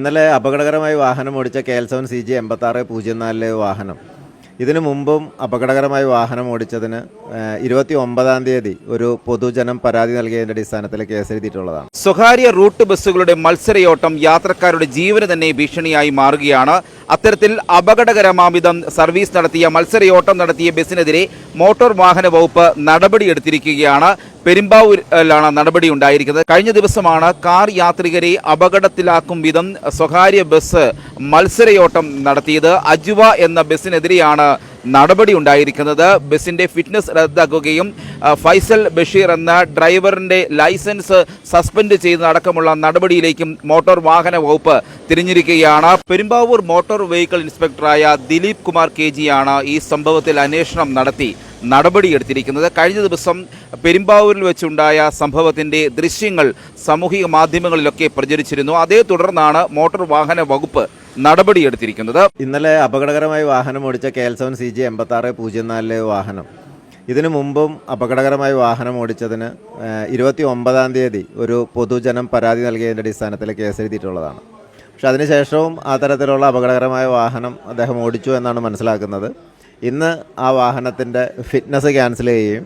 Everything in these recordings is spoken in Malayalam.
ഇന്നലെ അപകടകരമായി വാഹനം ഓടിച്ച K L seven C G എൺപത്തി ആറ് പൂജ്യം നാലിലെ വാഹനം. ഇതിനു മുമ്പും അപകടകരമായി വാഹനം ഓടിച്ചതിന് ഇരുപത്തി ഒമ്പതാം തീയതി ഒരു പൊതുജനം പരാതി നൽകിയതിന്റെ അടിസ്ഥാനത്തിൽ കേസെഴുതിയിട്ടുള്ളതാണ് സ്വകാര്യ റൂട്ട് ബസ്സുകളുടെ മത്സരയോട്ടം യാത്രക്കാരുടെ ജീവന് തന്നെ ഭീഷണിയായി മാറുകയാണ്. അത്തരത്തിൽ അപകടകരമാവിധം സർവീസ് നടത്തിയ മത്സരയോട്ടം നടത്തിയ ബസ്സിനെതിരെ മോട്ടോർ വാഹന വകുപ്പ് നടപടിയെടുത്തിരിക്കുകയാണ്. പെരുമ്പാവൂരിലാണ് നടപടി ഉണ്ടായിരിക്കുന്നത്. കഴിഞ്ഞ ദിവസമാണ് കാർ യാത്രികരെ അപകടത്തിലാക്കും വിധം സ്വകാര്യ ബസ് മത്സരയോട്ടം നടത്തിയത്. അജുവ എന്ന ബസ്സിനെതിരെയാണ് നടപടി ഉണ്ടായിരിക്കുന്നത്. ബസിന്റെ ഫിറ്റ്നസ് റദ്ദാക്കുകയും ഫൈസൽ ബഷീർ എന്ന ഡ്രൈവറിന്റെ ലൈസൻസ് സസ്പെൻഡ് ചെയ്യുന്നതടക്കമുള്ള നടപടിയിലേക്കും മോട്ടോർ വാഹന വകുപ്പ് തിരിഞ്ഞിരിക്കുകയാണ്. പെരുമ്പാവൂർ മോട്ടോർ വെഹിക്കിൾ ഇൻസ്പെക്ടറായ ദിലീപ് കുമാർ കെ ജിയാണ് ഈ സംഭവത്തിൽ അന്വേഷണം നടത്തി നടപടിയെടുത്തിരിക്കുന്നത്. കഴിഞ്ഞ ദിവസം പെരുമ്പാവൂരിൽ വെച്ചുണ്ടായ സംഭവത്തിന്റെ ദൃശ്യങ്ങൾ സാമൂഹിക മാധ്യമങ്ങളിലൊക്കെ പ്രചരിച്ചിരുന്നു. അതേ തുടർന്നാണ് മോട്ടോർ വാഹന വകുപ്പ് നടപടിയെടുത്തിരിക്കുന്നത്. ഇന്നലെ അപകടകരമായി വാഹനം ഓടിച്ച K L seven C G എൺപത്തി ആറ് പൂജ്യം നാലിലെ വാഹനം. ഇതിനു മുമ്പും അപകടകരമായി വാഹനം ഓടിച്ചതിന് ഇരുപത്തി ഒമ്പതാം തീയതി ഒരു പൊതുജനം പരാതി നൽകിയതിന്റെ അടിസ്ഥാനത്തിൽ കേസ് എഴുതിയിട്ടുള്ളതാണ് പക്ഷെ അതിനുശേഷവും ആ തരത്തിലുള്ള അപകടകരമായ വാഹനം അദ്ദേഹം ഓടിച്ചു എന്നാണ് മനസ്സിലാക്കുന്നത്. ഇന്ന് ആ വാഹനത്തിന്റെ ഫിറ്റ്നസ് ക്യാൻസൽ ചെയ്യുകയും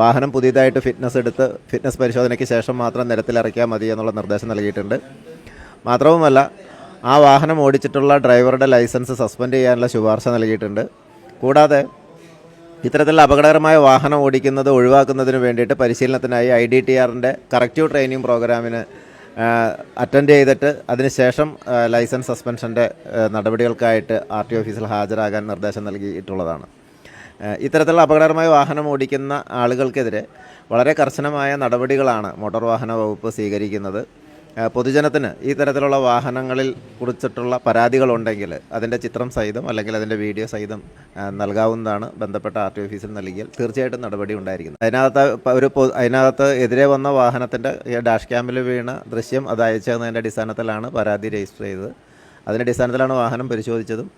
വാഹനം പുതിയതായിട്ട് ഫിറ്റ്നസ് എടുത്ത് ഫിറ്റ്നസ് പരിശോധനയ്ക്ക് ശേഷം മാത്രം നിരത്തിലിറക്കിയാൽ മതി എന്നുള്ള നിർദ്ദേശം നൽകിയിട്ടുണ്ട്. മാത്രവുമല്ല ആ വാഹനം ഓടിച്ചിട്ടുള്ള ഡ്രൈവറുടെ ലൈസൻസ് സസ്പെൻഡ് ചെയ്യാനുള്ള ശുപാർശ നൽകിയിട്ടുണ്ട്. കൂടാതെ ഇത്തരത്തിലുള്ള അപകടകരമായ വാഹനം ഓടിക്കുന്നത് ഒഴിവാക്കുന്നതിന് വേണ്ടിയിട്ട് പരിശീലനത്തിനായി ഐ ഡി ടി ആറിന്റെ കറക്റ്റീവ് ട്രെയിനിങ് പ്രോഗ്രാമിന് അറ്റൻഡ് ചെയ്തിട്ട് അതിനുശേഷം ലൈസൻസ് സസ്പെൻഷന്റെ നടപടികൾക്കായിട്ട് ആർ ടി ഓഫീസിൽ ഹാജരാകാൻ നിർദ്ദേശം നൽകിയിട്ടുള്ളതാണ്. ഇത്തരത്തിലുള്ള അപകടകരമായ വാഹനം ഓടിക്കുന്ന ആളുകൾക്കെതിരെ വളരെ കർശനമായ നടപടികളാണ് മോട്ടോർ വാഹന വകുപ്പ് സ്വീകരിക്കുന്നത്. പൊതുജനത്തിന് ഈ തരത്തിലുള്ള വാഹനങ്ങളിൽ കുറിച്ചിട്ടുള്ള പരാതികളുണ്ടെങ്കിൽ അതിന്റെ ചിത്രം സഹിതം അല്ലെങ്കിൽ അതിന്റെ വീഡിയോ സഹിതം നൽകാവുന്നതാണ് ബന്ധപ്പെട്ട ആർ ടി ഓഫീസിൽ നൽകിയാൽ തീർച്ചയായിട്ടും നടപടി ഉണ്ടായിരിക്കുന്നത് അതിനകത്ത് ഒരു അതിനകത്ത് എതിരെ വന്ന വാഹനത്തിന്റെ ഡാഷ് ക്യാമ്പിൽ വീണ ദൃശ്യം അത് അയച്ചതിന്റെ അടിസ്ഥാനത്തിലാണ് പരാതി രജിസ്റ്റർ ചെയ്തത്. അതിന്റെ അടിസ്ഥാനത്തിലാണ് വാഹനം പരിശോധിച്ചതും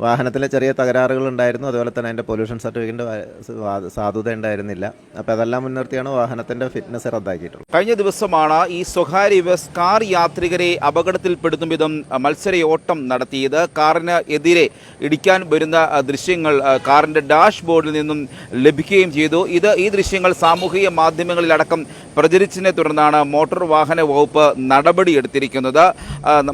വാഹനത്തിലെ ചെറിയ തകരാറുകൾ ഉണ്ടായിരുന്നു അതുപോലെ തന്നെ അതിന്റെ പൊല്യൂഷൻ സർട്ടിഫിക്കറ്റിന്റെ സാധുത ഉണ്ടായിരുന്നില്ല. അപ്പോൾ അതെല്ലാം മുൻനിർത്തിയാണ് വാഹനത്തിന്റെ ഫിറ്റ്നസ് റദ്ദാക്കിയിട്ടുള്ളത്. കഴിഞ്ഞ ദിവസമാണ് ഈ സ്വകാര്യ ബസ് കാർ യാത്രികരെ അപകടത്തിൽപ്പെടുത്തും വിധം മത്സരയോട്ടം നടത്തിയത്. കാറിന് എതിരെ ഇടിക്കാൻ വരുന്ന ദൃശ്യങ്ങൾ കാറിന്റെ ഡാഷ് ബോർഡിൽ നിന്നും ലഭിക്കുകയും ചെയ്തു. ഇത് ഈ ദൃശ്യങ്ങൾ സാമൂഹിക മാധ്യമങ്ങളിലടക്കം പ്രചരിച്ചതിനെ തുടർന്നാണ് മോട്ടോർ വാഹന വകുപ്പ് നടപടിയെടുത്തിരിക്കുന്നത്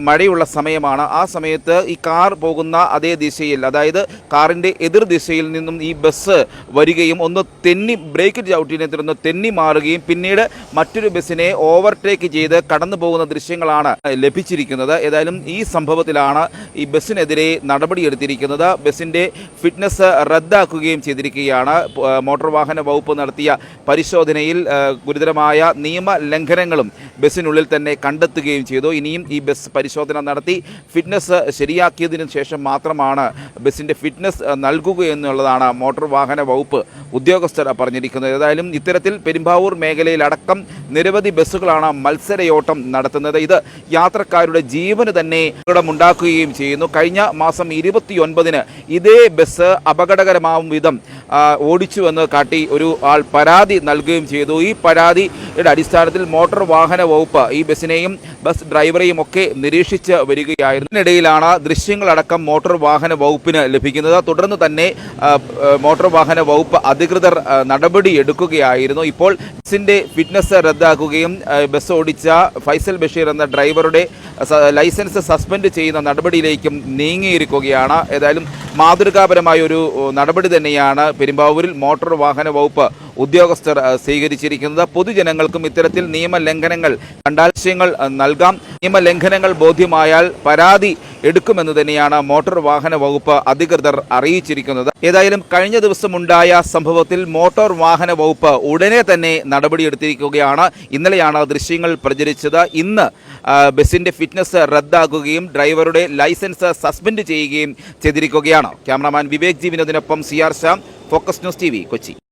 മഴയുള്ള സമയമാണ്. ആ സമയത്ത് ഈ കാർ പോകുന്ന അതേ ദിശയിൽ അതായത് കാറിന്റെ എതിർ ദിശയിൽ നിന്നും ഈ ബസ് വരികയും ഒന്ന് തെന്നി ബ്രേക്ക് ചവിട്ടിനെ തുടർന്ന് തെന്നി മാറുകയും പിന്നീട് മറ്റൊരു ബസ്സിനെ ഓവർടേക്ക് ചെയ്ത് കടന്നു പോകുന്ന ദൃശ്യങ്ങളാണ് ലഭിച്ചിരിക്കുന്നത്. ഏതായാലും ഈ സംഭവത്തിലാണ് ഈ ബസ്സിനെതിരെ നടപടിയെടുത്തിരിക്കുന്നത് ബസ്സിന്റെ ഫിറ്റ്നസ് റദ്ദാക്കുകയും ചെയ്തിരിക്കുകയാണ്. മോട്ടോർ വാഹന വകുപ്പ് നടത്തിയ പരിശോധനയിൽ ആ, ഗുരുതരമായ നിയമ ലംഘനങ്ങളും ബസ്സിനുള്ളിൽ തന്നെ കണ്ടെത്തുകയും ചെയ്തു. ഇനിയും ഈ ബസ് പരിശോധന നടത്തി. ഫിറ്റ്നസ് ശരിയാക്കിയതിനു ശേഷം മാത്രമാണ് ബസ്സിന്റെ ഫിറ്റ്നസ് ആ, നൽകുക എന്നുള്ളതാണ് മോട്ടോർ വാഹന വകുപ്പ് ഉദ്യോഗസ്ഥർ പറഞ്ഞിരിക്കുന്നത്. ഏതായാലും ഇത്തരത്തിൽ പെരുമ്പാവൂർ മേഖലയിലടക്കം നിരവധി ബസ്സുകളാണ് മത്സരയോട്ടം നടത്തുന്നത്. ഇത് യാത്രക്കാരുടെ ജീവന് തന്നെ അപകടമുണ്ടാക്കുകയും ചെയ്യുന്നു. കഴിഞ്ഞ മാസം ഇരുപത്തിയൊൻപതിന് ഇതേ ബസ് അപകടകരമാവും വിധം ഓടിച്ചുവെന്ന് കാട്ടി ഒരു ആൾ പരാതി നൽകുകയും ചെയ്തു. ഈ പരാതിയുടെ അടിസ്ഥാനത്തിൽ മോട്ടോർ വാഹന വകുപ്പ് ഈ ബസ്സിനെയും ബസ് ഡ്രൈവറെയും ഒക്കെ നിരീക്ഷിച്ച് വരികയായിരുന്നു. ഇതിനിടയിലാണ് ദൃശ്യങ്ങളടക്കം മോട്ടോർ വാഹന വകുപ്പിന് ലഭിക്കുന്നത്. തുടർന്ന് തന്നെ മോട്ടോർ വാഹന വകുപ്പ് അധികൃതർ നടപടി എടുക്കുകയായിരുന്നു. ഇപ്പോൾ ബസ്സിന്റെ ഫിറ്റ്നസ് റദ്ദാക്കുകയും ബസ് ഓടിച്ച ഫൈസൽ ബഷീർ എന്ന ഡ്രൈവറുടെ ലൈസൻസ് സസ്പെൻഡ് ചെയ്യുന്ന നടപടിയിലേക്കും നീങ്ങിയിരിക്കുകയാണ്. ഏതായാലും മാതൃകാപരമായ ഒരു നടപടി തന്നെയാണ് പെരുമ്പാവൂരിൽ മോട്ടോർ വാഹന വകുപ്പ് ഉദ്യോഗസ്ഥർ സ്വീകരിച്ചിരിക്കുന്നത്. പൊതുജനങ്ങൾക്കും ഇത്തരത്തിൽ നിയമലംഘനങ്ങൾ കണ്ടാശയങ്ങൾ നൽകാം. നിയമലംഘനങ്ങൾ ബോധ്യമായാൽ പരാതി എടുക്കുമെന്ന് തന്നെയാണ് മോട്ടോർ വാഹന വകുപ്പ് അധികൃതർ അറിയിച്ചിരിക്കുന്നത്. ഏതായാലും കഴിഞ്ഞ ദിവസമുണ്ടായ സംഭവത്തിൽ മോട്ടോർ വാഹന വകുപ്പ് ഉടനെ തന്നെ നടപടിയെടുത്തിരിക്കുകയാണ്. ഇന്നലെയാണ് ദൃശ്യങ്ങൾ പ്രചരിച്ചത്. ഇന്ന് ബസിന്റെ ഫിറ്റ്നസ് റദ്ദാക്കുകയും ഡ്രൈവറുടെ ലൈസൻസ് സസ്പെൻഡ് ചെയ്യുകയും ചെയ്തിരിക്കുകയാണ്. Cameraman Vivek ജീവിനോദിനൊപ്പം C R Sham focus news T Kochi.